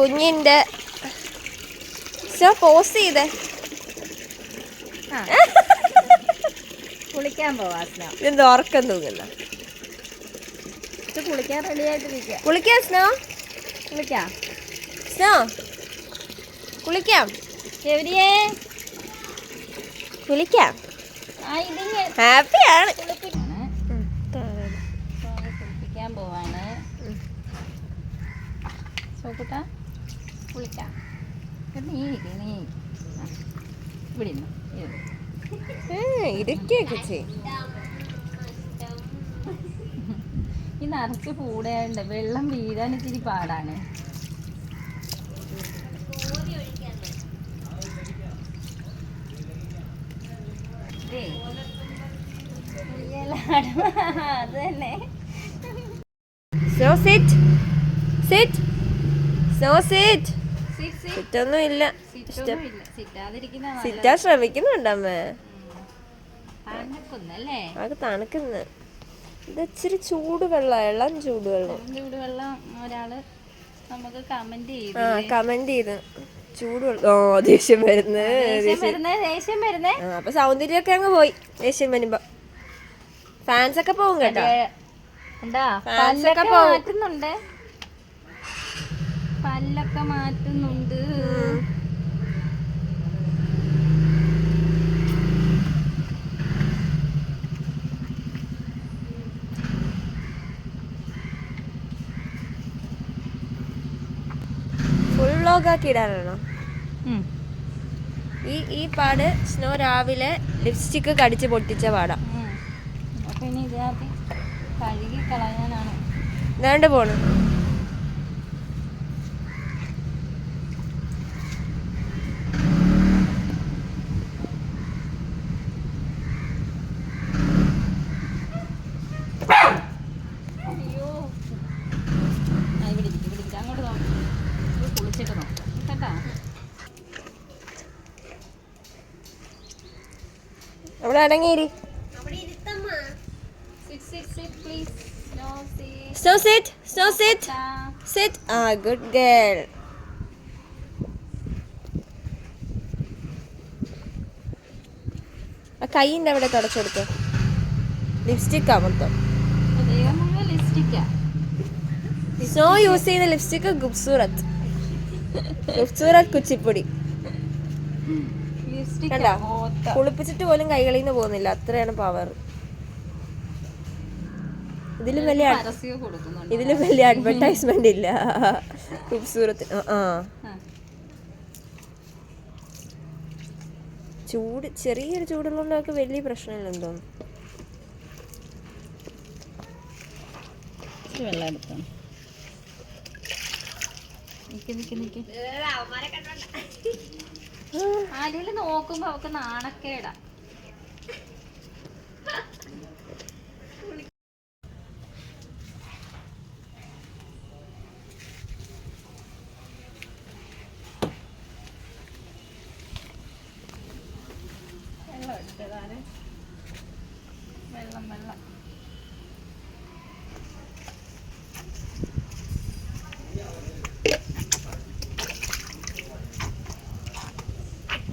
കുഞ്ഞിന്റെ so pose ചെയ്തേ. കുളിക്കാൻ പോവാ സ്നോ ഇതെന്ത് ഉറക്കം കുളിക്കാൻ റെഡി ആയിട്ടിരിക്കുക കുളിക്കാം സ്നോ കുളിക്കാം. സ്നോ കുളിക്കാം. എവരിയേ കുളിക്കാം. ഹാപ്പിയാണ് കുളിപ്പിക്കാൻ പോവാണ്. സോക്കുട്ട. കുളിക്കാം ഇത് നീ നീ. ഇവിടെ. ഇരിക്കുകയൊക്കെ ചെയ്യും ഈ നിറച്ച് കൂടെയുണ്ട് വെള്ളം വീഴാൻ ഇത്തിരി പാടാണ്. അത് തന്നെ. So sit sit sit sit സിറ്റൊന്നും ഇല്ല സിറ്റാൻ ശ്രമിക്കുന്നുണ്ടമ്മേ അത് തണുക്കുന്നു ഇത് ഇച്ചിരി ചൂട് വെള്ളം ഇളം ചൂടുവെള്ളം. ചൂട് വെള്ളം ഒരാൾ നമുക്ക് കമന്റ് ചെയ്തു ആ കമന്റ് ചെയ്ത്. ചൂടുവെള്ളം ഓ ദേഷ്യം വരുന്നു ദേഷ്യം വരുന്നേ അപ്പൊ സൗന്ദര്യമൊക്കെ അങ്ങ് പോയി. ദേഷ്യം വരുമ്പോ. ഫാൻസ് ഒക്കെ പോകും കേട്ടോ പല്ലൊക്കെ ഒക്കെ. മാറ്റുന്നുണ്ട്. പല്ലൊക്കെ മാറ്റുന്നുണ്ട് ഇടാനാണോ ഈ ഈ പാട് സ്നോ രാവിലെ ലിപ്സ്റ്റിക്ക് കടിച്ച് പൊട്ടിച്ച പാടാ. കഴുകി കളയാനാണ്. ഇതാണ്ട് പോണു അയ്യോ ആ, ഇവിടെ ഇരിക്ക്, ഇവിടെ ഇരിക്ക്. അങ്ങോട്ട് നോക്ക് ഇത് കുളിച്ചിട്ട് നോക്കാം കേട്ടാ അവിടെ അടങ്ങിയിരി sit sit sit please no sit no sit no sit sit ആ ഗുഡ് ഗേൾ ആ കൈയിന്റെ അവിടെ തുടച്ചെടുത്ത് ലിപ്സ്റ്റിക്കാ മൊത്തം. സോ യൂസ് ചെയ്യുന്ന ലിപ്സ്റ്റിക്ക് ഗുബ്സൂറത്ത് ഗുബ്സൂറത്ത് കുച്ചിപ്പൊടി. കണ്ടോ? കുളിപ്പിച്ചിട്ട് പോലും കൈകളിൽ നിന്ന് പോകുന്നില്ല. അത്രയാണ് പവർ ഇതിലും വലിയ ഇതിലും വലിയ അഡ്വർടൈസ്മെന്റ് ഇല്ല. ഖൂബ്സൂരത്ത് ആ. ചൂട് ചെറിയൊരു ചൂടുള്ളതുകൊണ്ടൊക്കെ വലിയ പ്രശ്നമില്ലെന്ന് തോന്നുന്നു. വെള്ളം എടുക്കണം. നിക്ക് നിക്ക് നിക്ക്. ആരെങ്കിലും നോക്കുമ്പോ അവക്ക് നാണക്കേടാ.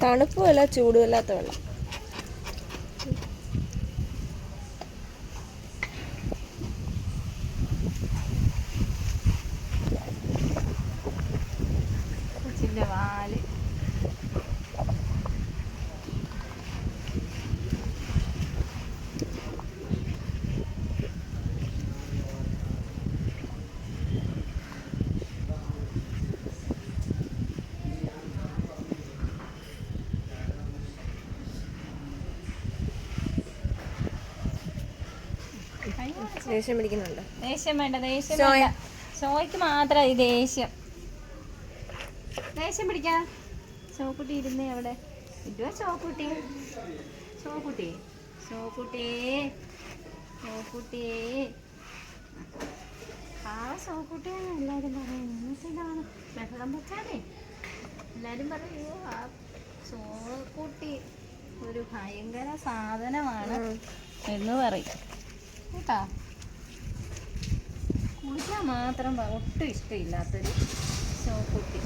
തണുപ്പുമല്ല ചൂടുമല്ലാത്ത വെള്ളം. ദേഷ്യം പിടിക്കുന്നുണ്ട്. ദേഷ്യം വേണ്ട ദേഷ്യം. വേണ്ട. സോയ്ക്ക് മാത്രം ഈ ദേഷ്യം. ദേഷ്യം പിടിക്കാ. ഷോക്കുട്ടി ഇരുന്നേ അവിടെ. ഇതുവാ ഷോക്കുട്ടി ഷോക്കുട്ടി ചോക്കുട്ടി ചോക്കുട്ടി ആ ഷോക്കുട്ടിയാണ് എല്ലാവരും പറയുന്നത്. ബഹളം വെച്ചാലേ. എല്ലാവരും പറയൂ ആ ഷോക്കുട്ടി ഒരു ഭയങ്കര സാധനമാണ് എന്ന് പറയും. കേട്ടാ? മാത്രം ഒട്ടും ഇഷ്ടമില്ലാത്തൊരു ചോക്കുട്ടി.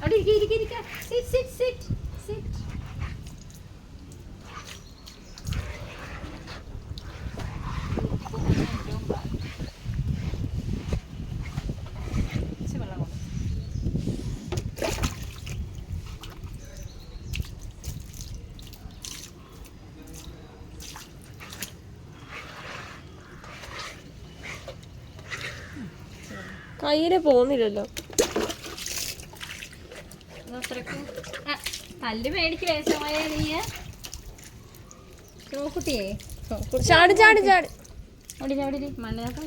അവിടെ ഇരിക്കുക ഇരിക്കുക ഇരിക്കുക സിറ്റ് സിറ്റ് സിറ്റ്. കയ്യിൽ പോകുന്നില്ലല്ലോ നോക്കുട്ടിയേ ചാട്.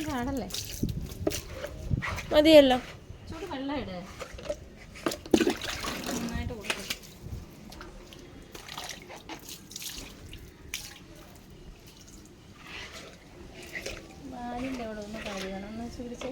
ചാടല്ലേ? മതിയല്ലോ. ചൂട് വെള്ളം ഇട്. നന്നായിട്ട് കൊടുക്കും. വാലിന്റെ അവിടെ ഒന്ന് കഴുകണം. എന്ന് വെച്ച് പിടിച്ചേ